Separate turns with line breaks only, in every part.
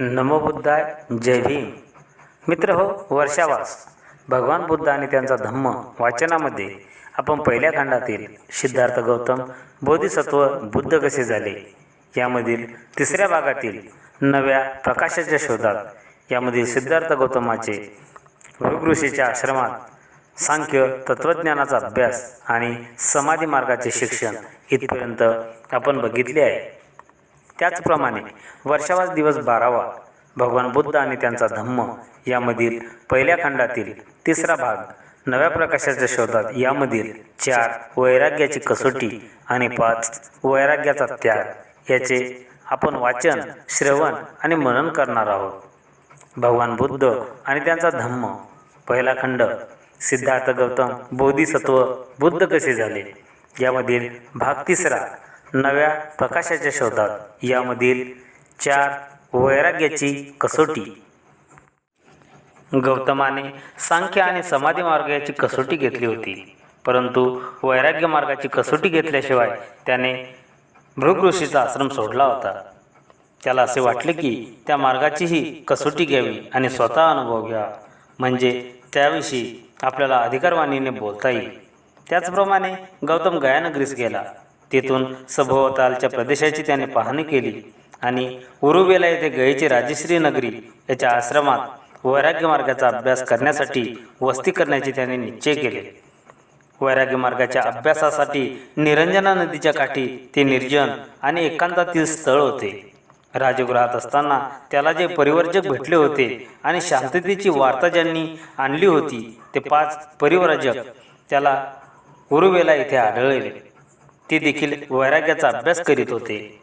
नमो बुद्धाय जय भीम. मित्र हो वर्षावास. भगवान बुद्ध आणि त्यांचा धम्म वाचनामध्ये आपण पहिल्या खंडातील सिद्धार्थ गौतम बोधिसत्व बुद्ध कसे झाले यामधील तिसऱ्या भागातील नव्या प्रकाशाच्या शोधात यामधील सिद्धार्थ गौतमाचे ऋषीच्या आश्रमात सांख्य तत्त्वज्ञानाचा अभ्यास आणि समाधी मार्गाचे शिक्षण इथपर्यंत आपण बघितले आहे. त्याचप्रमाणे वर्षावास दिवस बारावा. भगवान बुद्ध आणि त्यांचा धम्म यामधील पहिल्या खंडातील तिसरा भाग नव्या प्रकाशाच्या शोधात यामधील चार वैराग्याची कसोटी आणि पाच वैराग्याचा त्याग याचे आपण वाचन श्रवण आणि मनन करणार आहोत. भगवान बुद्ध आणि त्यांचा धम्म. पहिला खंड सिद्धार्थ गौतम बोधिसत्व बुद्ध कसे झाले? यामधील भाग तिसरा नव्या प्रकाशाच्या शोधात. यामधील चार वैराग्याची कसोटी. गौतमाने सांख्य आणि समाधी मार्गाची कसोटी घेतली होती. परंतु वैराग्य मार्गाची कसोटी घेतल्याशिवाय त्याने भृग ऋषीचा आश्रम सोडला होता. त्याला असे वाटले की त्या मार्गाचीही कसोटी घ्यावी आणि स्वतः अनुभव घ्या. म्हणजे त्याविषयी आपल्याला अधिकारवाणीने बोलता येईल. त्याचप्रमाणे गौतम गयानगरीस गेला. तेथून सभोवतालच्या प्रदेशाची त्याने पाहणी केली. आणि उरुबेला येथे गयेची राजश्री नगरी याच्या आश्रमात वैराग्य मार्गाचा अभ्यास करण्यासाठी वस्ती करण्याचे त्याने निश्चय केले. वैराग्य मार्गाच्या अभ्यासासाठी निरंजना नदीच्या काठी ते निर्जन आणि एकांतातील स्थळ होते. राजगृहात असताना त्याला जे परिवर्जक भेटले होते आणि शांततेची वार्ता ज्यांनी आणली होती ते पाच परिवर्जक त्याला उरुवेला येथे आढळले. ते देखील वैराग्याचा अभ्यास करीत होते.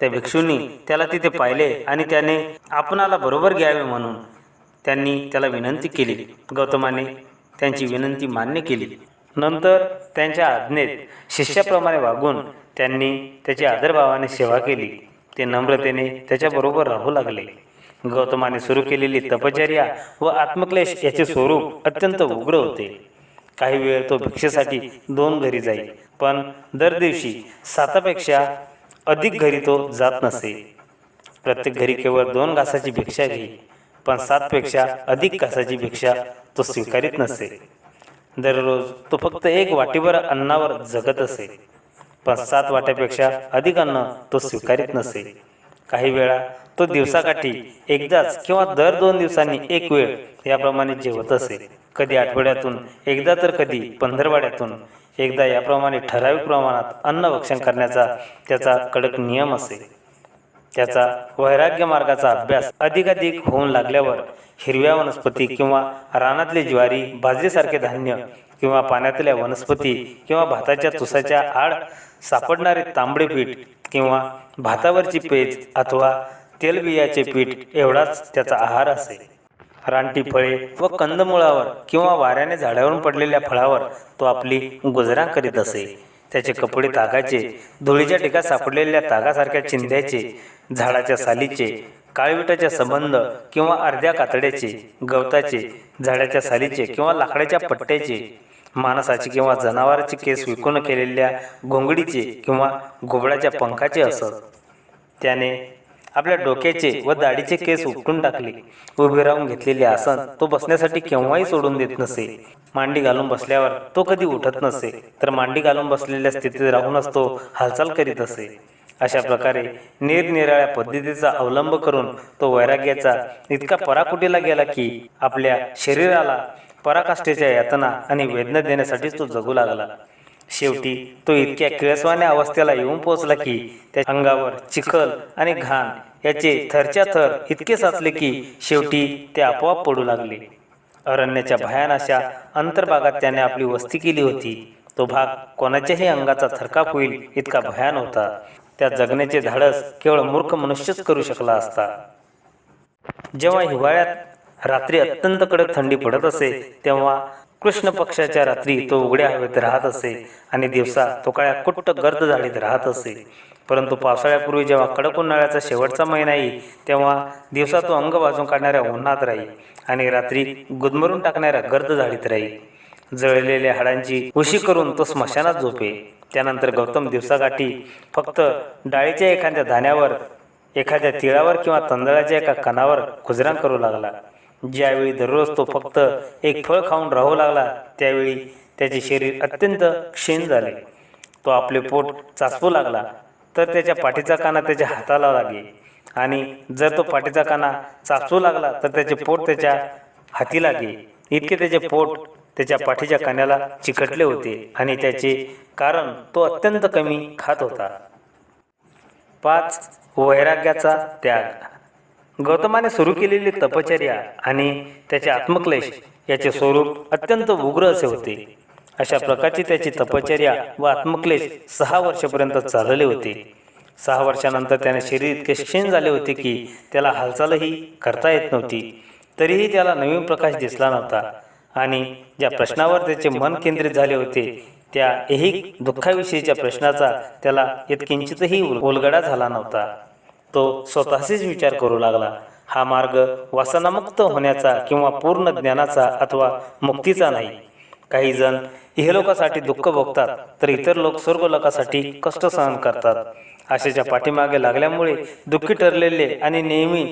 त्या भिक्षूंनी त्याला तिथे पाहिले आणि त्याने आपणाला बरोबर घ्यावे म्हणून त्यांनी त्याला विनंती केली. गौतमाने त्यांची विनंती मान्य केली. नंतर त्यांच्या आज्ञेत शिष्याप्रमाणे वागून त्यांनी त्याची आदरभावाने सेवा केली. ते नम्रतेने त्याच्याबरोबर राहू लागले. गौतमाने सुरू केलेली तपचर्या व आत्मक्लेश याचे स्वरूप अत्यंत उग्र होते. काही वेळ तो भिक्षेसाठी दोन घरी जाई. पण दर दिवशी सातापेक्षा अधिक घरी तो जात नसे. प्रत्येक घरी केवळ दोन घासाची भिक्षा घेई पण सातपेक्षा अधिक घासाची भिक्षा तो स्वीकारित नसे. दररोज तो फक्त एक वाटीभर अन्नावर जगत असे पण सात वाट्यापेक्षा अधिक अन्न तो स्वीकारित नसे. काही वेळा तो दिवसाकाठी एकदाच किंवा दर दोन दिवसांनी एक वेळ याप्रमाणे जेवत असे. कधी आठवड्यातून एकदा तर कधी पंधरवाड्यातून एकदा याप्रमाणे ठराविक प्रमाणात अन्न भक्षण करण्याचा त्याचा कडक नियम असे. त्याचा वैराग्य मार्गाचा अभ्यास अधिकाधिक होऊन लागल्यावर हिरव्या वनस्पती किंवा रानातले ज्वारी बाजरीसारखे धान्य किंवा पाण्यातल्या वनस्पती किंवा भाताच्या तुसाच्या आड सापडणारे तांबडे पीठ किंवा भातावरची पेज अथवा तेलबियाचे पीठ एवढाच त्याचा आहार असे रानटी फळे व कंदमुळावर किंवा वाऱ्याने झाडावरून पडलेल्या फळावर तो आपली गुजरा करीत असे. त्याचे कपडे तागाचे धुळीच्या ठिकाणी सापडलेल्या तागासारख्या चिंध्याचे झाडाच्या सालीचे काळविटाच्या संबंध किंवा अर्ध्या कातड्याचे गवताचे झाडाच्या सालीचे किंवा लाकडाच्या पट्ट्याचे माणसाची किंवा जनावराचे केस विकून केलेल्या घोंगडीचे किंवा घुबडाच्या पंखाचे असत. त्याने आपल्या डोक्याचे व दाढीचे केस उपटून टाकले. उभे राहून घेतलेले आसन तो बसण्यासाठी केव्हाही सोडून देत नसे. मांडी घालून बसल्यावर तो कधी उठत नसे. तर मांडी घालून बसलेल्या स्थितीत राहूनच तो हालचाल करीत असे. अशा प्रकारे निरनिराळ्या पद्धतीचा अवलंब करून तो वैराग्याचा इतका पराकुटीला गेला की आपल्या शरीराला पराकाष्ठेच्या यातना आणि वेदना देण्यासाठीच तो जगू लागला. शेवटी तो इतक्या किळसवाण्या अवस्थेला येऊन पोहोचला की त्या अंगावर चिखल आणि घाण याचे थरच्या थर इतके साचले की शेवटी ते आपोआप पडू लागले. अरण्याच्या भयानाशा अंतर्भागात त्याने आपली वस्ती केली होती. तो भाग कोणाच्याही अंगाचा थरकाप होईल इतका भयान होता. त्या जगण्याचे धाडस केवळ मूर्ख मनुष्यच करू शकला असता. जेव्हा हिवाळ्यात रात्री अत्यंत कडक थंडी पडत असे तेव्हा कृष्ण पक्षाच्या रात्री तो उघड्या हवेत राहत असे आणि दिवसा तो काळ्या कुट्ट गर्द झाडीत राहत असे. परंतु पावसाळ्यापूर्वी जेव्हा कडक उन्हाळ्याचा शेवटचा महिना येईल तेव्हा दिवसा तो अंग वाजून काढणाऱ्या उन्हात राहील आणि रात्री गुदमरून टाकणाऱ्या गर्द झाडीत राहील जळलेल्या हाडांची उशी करून तो स्मशानात झोपे. त्यानंतर गौतम दिवसाकाठी फक्त डाळीच्या एखाद्या धान्यावर एखाद्या तिळावर किंवा तांदळाच्या एका कणावर गुजराण करू लागला. ज्यावेळी दररोज तो फक्त एक फळ खाऊन राहू लागला त्यावेळी त्याचे शरीर अत्यंत क्षीण झाले. तो आपले पोट चाचपू लागला तर त्याच्या पाठीचा काना त्याच्या हाताला लागे आणि जर तो पाठीचा काना चाचवू लागला तर त्याचे पोट त्याच्या हाती लागे इतके त्याचे पोट त्याच्या पाठीच्या कान्याला चिकटले होते आणि त्याचे कारण तो अत्यंत कमी खात होता. पाच वैराग्याचा त्याग. गौतमाने सुरू केलेली तपचर्या आणि त्याचे आत्मक्लेश याचे स्वरूप अत्यंत उग्र असे होते. अशा प्रकारची त्याची तपचर्या व आत्मक्लेश सहा वर्षापर्यंत चालले होते. सहा वर्षानंतर त्याने शरीर इतके क्षीण झाले होते की त्याला हालचालही करता येत नव्हती. तरीही त्याला नवीन प्रकाश दिसला नव्हता आणि ज्या प्रश्नावर त्याचे मन केंद्रित झाले होते त्या ऐहिक दुःखाविषयीच्या प्रश्नाचा त्याला इतकिंचितही उलगडा झाला नव्हता. तो स्वतःशीच विचार करू लागला. हा मार्ग वासनामुक्त होण्याचा किंवा पूर्ण ज्ञानाचा अथवा मुक्तीचा नाही. काही जण इहलोकासाठी दुःख भोगतात तर इतर लोक स्वर्गलोकासाठी कष्ट सहन करतात. आशेच्या पाठीमागे लागल्यामुळे दुःखी ठरलेले आणि नेहमी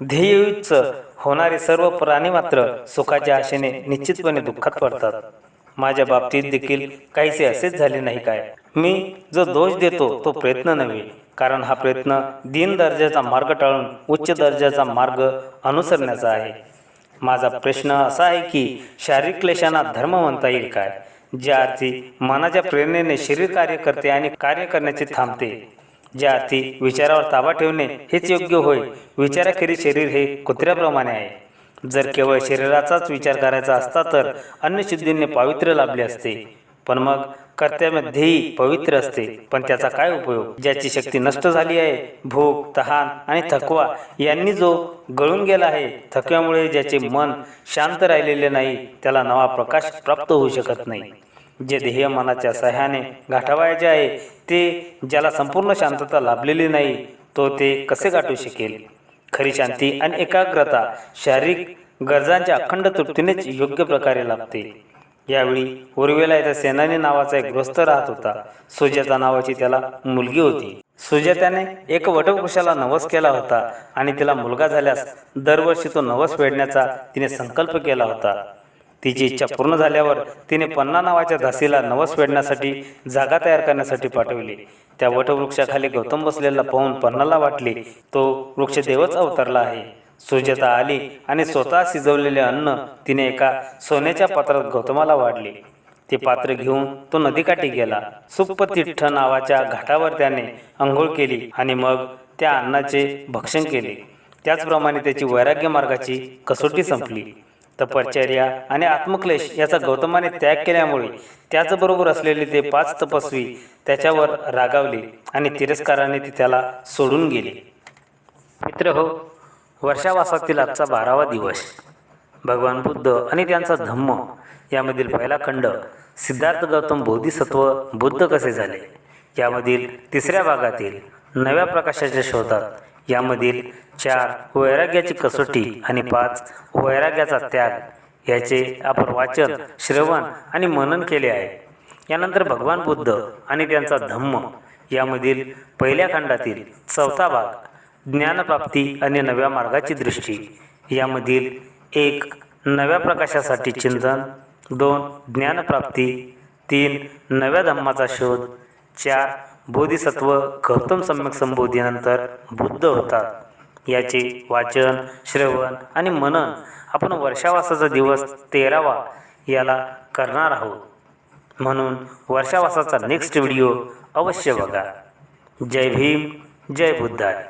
ध्येयच होणारे सर्व प्राणी मात्र सुखाच्या आशेने निश्चितपणे दुःखात पडतात. माझ्या बाबतीत देखील काहीसे असेच झाले नाही काय? मी जो दोष देतो तो प्रयत्न नव्हे. कारण हा प्रयत्न दीन दर्जाचा मार्ग टाळून उच्च दर्जाचा मार्ग अनुसरण्याचा आहे. माझा प्रश्न असा आहे की शारीरिक क्लेशांना धर्म म्हणता येईल काय? ज्या अर्थी मनाच्या प्रेरणेने शरीर कार्य करते आणि कार्य करण्याचे थांबते. ज्या अर्थी विचारावर ताबा ठेवणे हेच योग्य होय. विचाराखेरीज शरीर हे कुत्र्याप्रमाणे आहे. जर केवळ शरीराचाच विचार करायचा असता तर अन्नशुद्धीने पावित्र्य लाभले असते. पण मग कर्त्यामध्येही पवित्र असते. पण त्याचा काय उपयोग? ज्याची शक्ती नष्ट झाली आहे भूक तहान आणि थकवा यांनी जो गळून गेला आहे थकव्यामुळे ज्याचे मन शांत राहिलेले नाही त्याला नवा प्रकाश प्राप्त होऊ शकत नाही. जे ध्येय मनाच्या सहाय्याने गाठावायचे आहे ते ज्याला संपूर्ण शांतता लाभलेली नाही तो ते कसे गाठू शकेल? खरी शांती आणि एकाग्रता शारीरिक गरजांच्या अखंड तृप्तीनेच योग्य प्रकारे लाभते. यावेळी पूर्वेला येथे सेनानी नावाचा एक ग्रस्त राहत होता. सुजाता नावाची त्याला मुलगी होती. सुजात्याने एक वटवृक्षाला नवस केला होता आणि तिला मुलगा झाल्यास दरवर्षी तो नवस फेडण्याचा तिने संकल्प केला होता. तिची इच्छा पूर्ण झाल्यावर तिने पन्ना नावाच्या दासीला नवस फेडण्यासाठी जागा तयार करण्यासाठी पाठवली. त्या वटवृक्षाखाली गौतम बसलेला पाहून पन्नाला वाटले तो वृक्ष देवच अवतरला आहे. सुजाता आली आणि स्वतः शिजवलेले अन्न तिने एका सोन्याच्या पात्रात गौतमाला वाढले. ते पात्र घेऊन तो नदीकाठी गेला. सुप्पतिठ्ठ नावाच्या घाटावर त्याने आंघोळ केली आणि मग त्या अन्नाचे भक्षण केले. त्याचप्रमाणे त्याची वैराग्य मार्गाची कसोटी संपली. तपश्चर्या आणि आत्मक्लेश याचा गौतमाने त्याग केल्यामुळे त्याचबरोबर असलेले ते पाच तपस्वी त्याच्यावर रागावले आणि तिरस्काराने ते त्याला सोडून गेले. मित्र हो वर्षावासातील आजचा बारावा दिवस. भगवान बुद्ध आणि त्यांचा धम्म यामधील पहिला खंड सिद्धार्थ गौतम बोधिसत्व बुद्ध कसे झाले? यामधील तिसऱ्या भागातील नव्या प्रकाशाच्या शोधात यामधील चार वैराग्याची कसोटी आणि पाच वैराग्याचा त्याग याचे आपण वाचन श्रवण आणि मनन केले आहे. यानंतर भगवान बुद्ध आणि त्यांचा धम्म यामधील पहिल्या खंडातील चौथा भाग ज्ञानप्राप्ती आणि नव्या मार्गाची दृष्टी. यामधील एक नव्या प्रकाशासाठी चिंतन दोन ज्ञानप्राप्ती तीन नव्या धम्माचा शोध चार बोधिसत्व गौतम सम्यक संबोधीनंतर बुद्ध होतात. याचे वाचन श्रवण आणि मनन आपण वर्षावासाचा दिवस तेरावा याला करणार आहोत. म्हणून वर्षावासाचा नेक्स्ट व्हिडिओ अवश्य बघा. जय भीम जय बुद्धाय